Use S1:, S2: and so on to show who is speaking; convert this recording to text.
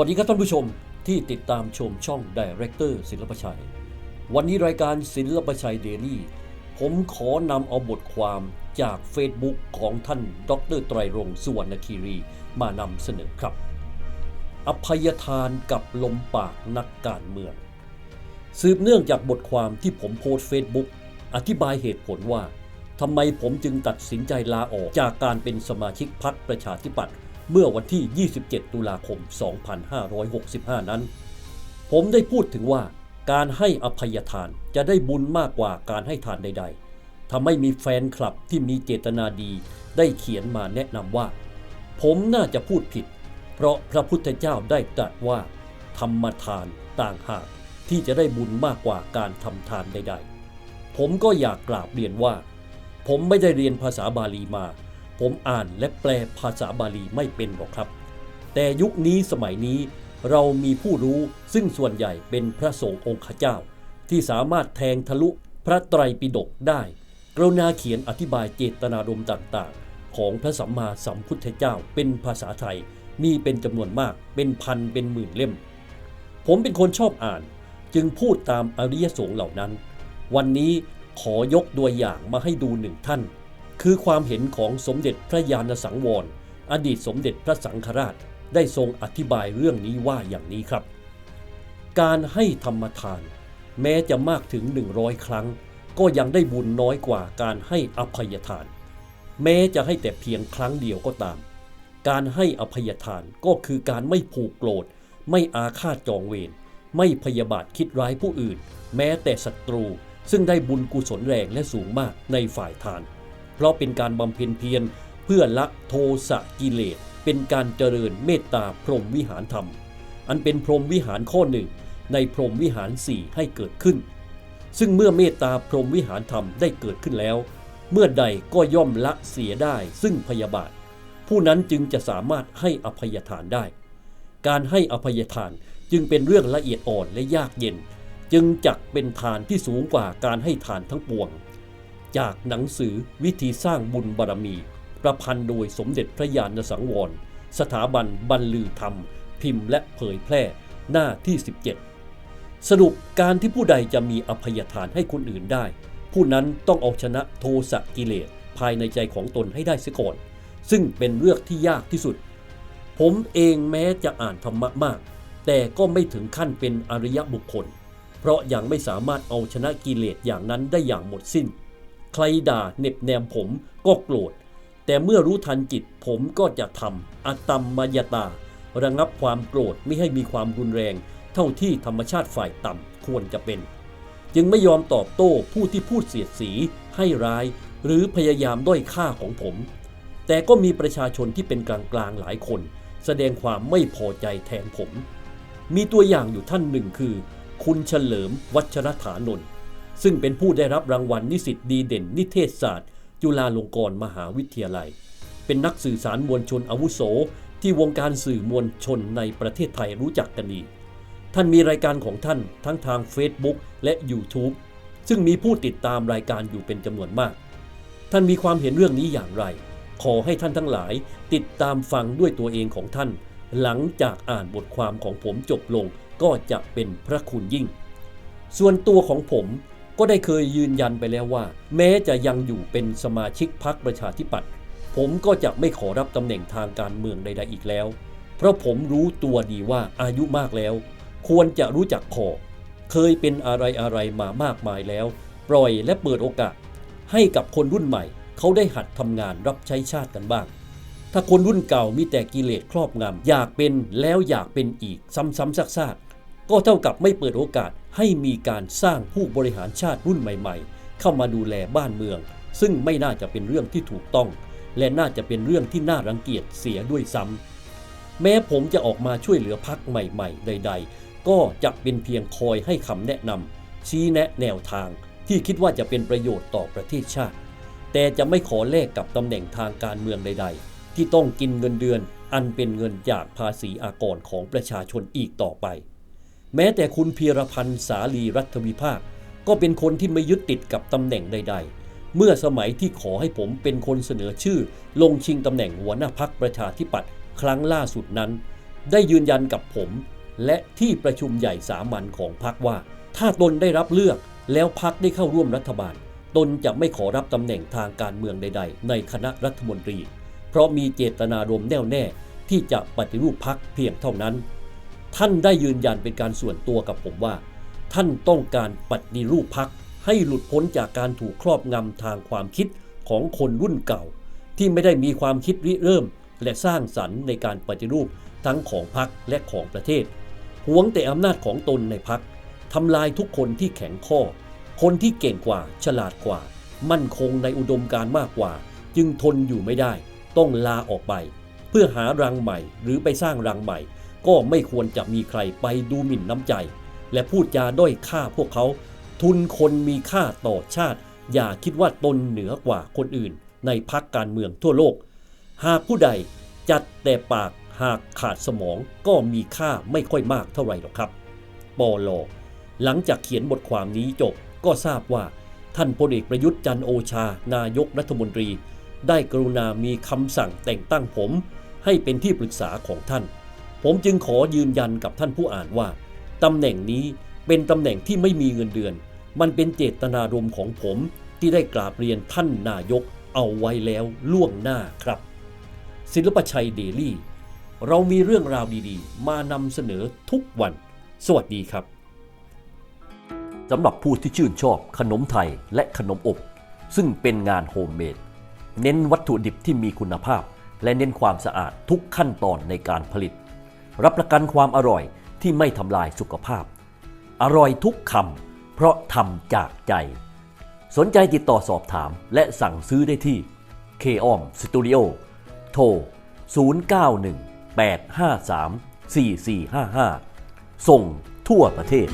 S1: วัสดีครับท่านผู้ชมที่ติดตามชมช่องด Director ศิลปชัย วันนี้รายการศิลปชัยเดลี่ ผมขอนำเอาบทความจาก Facebook ของท่านดรไตรรงสุวรรณคีรีมานำเสนอครับ อภัยทานกับลมปากนักการเมือง สืบเนื่องจากบทความที่ผมโพสต์เฟซบุ๊กอธิบายเหตุผลว่าทำไมผมจึงตัดสินใจลาออกจากการเป็นสมาชิกพรรคประชาธิปัตย์ เมื่อวันที่ 27 ตุลาคม 2565 นั้น ผมได้พูดถึงว่าการให้อภัยทานจะได้บุญมากกว่าการให้ทานใด ๆทำให้มีแฟนคลับที่มีเจตนาดีได้เขียนมาแนะนำว่า ผมน่าจะพูดผิด เพราะพระพุทธเจ้าได้ตรัสว่า ธรรมทานต่างหากที่จะได้บุญมากกว่าการทำทานใด ๆ ผมก็อยากกราบเรียนว่า ผมไม่ได้เรียนภาษาบาลีมา ผมอ่านและแปลภาษาบาลีไม่เป็นหรอกครับ แต่ยุคนี้สมัยนี้เรามีผู้รู้ซึ่งส่วนใหญ่เป็นพระสงฆ์องค์ขเจ้า ที่สามารถแทงทะลุพระไตรปิฎกได้ กรุณาเขียนอธิบายเจตนารมณ์ต่างๆ ของพระสัมมาสัมพุทธเจ้าเป็นภาษาไทยมีเป็นจำนวนมากเป็นพันเป็นหมื่นเล่ม ผมเป็นคนชอบอ่านจึงพูดตามอริยสงฆ์เหล่านั้น วันนี้ขอยกตัวอย่างมาให้ดูหนึ่งท่าน คือความเห็นของสมเด็จพระยาณสังวร อดีตสมเด็จพระสังฆราชได้ทรงอธิบายเรื่องนี้ว่าอย่างนี้ครับ การให้ธรรมทาน แม้จะมากถึง 100 ครั้ง ก็ยังได้บุญน้อยกว่าการให้อภัยทาน แม้จะให้แต่เพียงครั้งเดียวก็ตาม การให้อภัยทานก็คือการไม่ผูกโกรธ ไม่อาฆาตจองเวรไม่พยาบาทคิดร้ายผู้อื่น แม้แต่ศัตรู ซึ่งได้บุญกุศลแรงและสูงมากในฝ่ายทาน เพราะเป็นการบำเพ็ญเพียรเพื่อละโทสะกิเลสเป็นการเจริญเมตตาพรหมวิหารธรรม อันเป็นพรหมวิหารข้อหนึ่งในพรหมวิหารสี่ให้เกิดขึ้น ซึ่งเมื่อเมตตาพรหมวิหารธรรมได้เกิดขึ้นแล้ว เมื่อใดก็ย่อมละเสียได้ซึ่งพยาบาท ผู้นั้นจึงจะสามารถให้อภัยทานได้ การให้อภัยทานจึงเป็นเรื่องละเอียดอ่อนและยากเย็น จึงจักเป็นทานที่สูงกว่าการให้ทานทั้งปวง จากหนังสือวิธีสร้างบุญบารมี ประพันธ์โดยสมเด็จพระญาณสังวร สถาบันบรรลือธรรม พิมพ์และเผยแพร่หน้าที่ 17 สรุปการที่ผู้ใดจะมีอภัยทานให้คนอื่นได้ ผู้นั้นต้องเอาชนะโทสะกิเลสภายในใจของตนให้ได้เสียก่อน ซึ่งเป็นเรื่องที่ยากที่สุด ผมเองแม้จะอ่านธรรมะมาก แต่ก็ไม่ถึงขั้นเป็นอริยบุคคล เพราะยังไม่สามารถเอาชนะกิเลสอย่างนั้นได้อย่างหมดสิ้น ใครด่าเหน็บแนมผมก็โกรธ แต่เมื่อรู้ทันจิตผมก็จะทำอตัมมายตา ระงับความโกรธไม่ให้มีความรุนแรง เท่าที่ธรรมชาติฝ่ายต่ำควรจะเป็น จึงไม่ยอมตอบโต้ผู้ที่พูดเสียดสี ให้ร้าย หรือพยายามด้อยค่าของผม แต่ก็มีประชาชนที่เป็นกลางๆหลายคน แสดงความไม่พอใจแทนผม มีตัวอย่างอยู่ท่านหนึ่งคือ คุณเฉลิมวัชรฐานนท์ ซึ่งเป็นผู้ได้รับรางวัลนิสิตดีเด่น นิเทศศาสตร์ จุฬาลงกรณ์มหาวิทยาลัย เป็นนักสื่อสารมวลชนอาวุโส ที่วงการสื่อมวลชนในประเทศไทยรู้จักกันดีท่านมีรายการของท่านทั้งทาง Facebook และ YouTube ซึ่งมีผู้ติดตามรายการอยู่เป็นจำนวนมาก ท่านมีความเห็นเรื่องนี้อย่างไร ขอให้ท่านทั้งหลายติดตามฟังด้วยตัวเองของท่าน หลังจากอ่านบทความของผมจบลงก็จะเป็นพระคุณยิ่ง ส่วนตัวของผม ก็ได้เคยยืนยันไปแล้วว่า แม้จะยังอยู่เป็นสมาชิกพรรคประชาธิปัตย์ผมก็จะไม่ขอรับตำแหน่งทางการเมืองใดๆอีกแล้ว เพราะผมรู้ตัวดีว่าอายุมากแล้ว ควรจะรู้จักพอเคยเป็นอะไรอะไรๆมามากมายแล้ว ปล่อยและเปิดโอกาส ให้กับคนรุ่นใหม่ เขาได้หัดทำงานรับใช้ชาติกันบ้าง ถ้าคนรุ่นเก่ามีแต่กิเลสครอบงำอยากเป็นแล้วอยากเป็นอีกซ้ำๆซากๆ ก็เท่ากับไม่เปิดโอกาสให้มีการสร้างผู้บริหารชาติรุ่นใหม่ ๆ เข้ามาดูแลบ้านเมือง ซึ่งไม่น่าจะเป็นเรื่องที่ถูกต้อง และน่าจะเป็นเรื่องที่น่ารังเกียจเสียด้วยซ้ำแม้ผมจะออกมาช่วยเหลือพักใหม่ๆ ใด ๆ ก็จะเป็นเพียงคอยให้คำแนะนำชี้แนะแนวทางที่คิดว่าจะเป็นประโยชน์ต่อประเทศชาติ แต่จะไม่ขอแลกกับตำแหน่งทางการเมืองใด ๆ ที่ต้องกินเงินเดือนอันเป็นเงินจากภาษีอากรของประชาชนอีกต่อไป แม้แต่คุณพีรพันธ์สาลีรัฐวิภาค ก็เป็นคนที่ไม่ยึดติดกับตำแหน่งใด ๆ เมื่อสมัยที่ขอให้ผมเป็นคนเสนอชื่อ ลงชิงตำแหน่งหัวหน้าพักประชาธิปัตย์ครั้งล่าสุดนั้น ได้ยืนยันกับผม และที่ประชุมใหญ่สามัญของพรรคว่า ถ้าตนได้รับเลือกแล้วพรรคได้เข้าร่วมรัฐบาล ตนจะไม่ขอรับตำแหน่งทางการเมืองใด ๆ ในคณะรัฐมนตรี เพราะมีเจตนารมณ์แน่วแน่ที่จะปฏิรูปพรรคเพียงเท่านั้น ท่านได้ยืนยันเป็นการส่วนตัวกับผมว่า ท่านต้องการปฏิรูปพักให้หลุดพ้นจากการถูกครอบงำทางความคิดของคนรุ่นเก่า ที่ไม่ได้มีความคิดริเริ่ม และสร้างสรรค์ในการปฏิรูปทั้งของพักและของประเทศหวงแต่อำนาจของตนในพักทำลายทุกคนที่แข็งข้อ คนที่เก่งกว่าฉลาดกว่า มั่นคงในอุดมการมากกว่า จึงทนอยู่ไม่ได้ ต้องลาออกไป เพื่อหารังใหม่หรือไปสร้างรังใหม่ ก็ไม่ควรจะมีใครไปดูหมิ่นน้ำใจ และพูดจาด้อยค่าพวกเขา ทุนคนมีค่าต่อชาติ อย่าคิดว่าตนเหนือกว่าคนอื่น ในพักการเมืองทั่วโลก หากผู้ใดจัดแต่ปากหากขาดสมองก็มีค่าไม่ค่อยมากเท่าไหร่หรอกครับปอลอหลังจากเขียนบทความนี้จบก็ทราบว่า ท่านพลเอกประยุทธ์จันโอชา นายกรัฐมนตรี ได้กรุณามีคำสั่งแต่งตั้งผม ให้เป็นที่ปรึกษาของท่าน ผมจึงขอยืนยันกับท่านผู้อ่านว่าตำแหน่งนี้เป็นตำแหน่งที่ไม่มีเงินเดือน มันเป็นเจตนารมณ์ของผมที่ได้กราบเรียนท่านนายกเอาไว้แล้วล่วงหน้าครับ ศิลปชัยเดลี่ เรามีเรื่องราวดีๆ มานำเสนอทุกวัน สวัสดีครับสำหรับผู้ที่ชื่นชอบขนมไทยและขนมอบ ซึ่งเป็นงานโฮมเมดเน้นวัตถุดิบที่มีคุณภาพ และเน้นความสะอาดทุกขั้นตอนในการผลิต รับประกันความอร่อยที่ไม่ทำลายสุขภาพ อร่อยทุกคำเพราะทำจากใจ สนใจติดต่อสอบถามและสั่งซื้อได้ที่ k o m Studio โทร 091 853 4455 ส่งทั่วประเทศ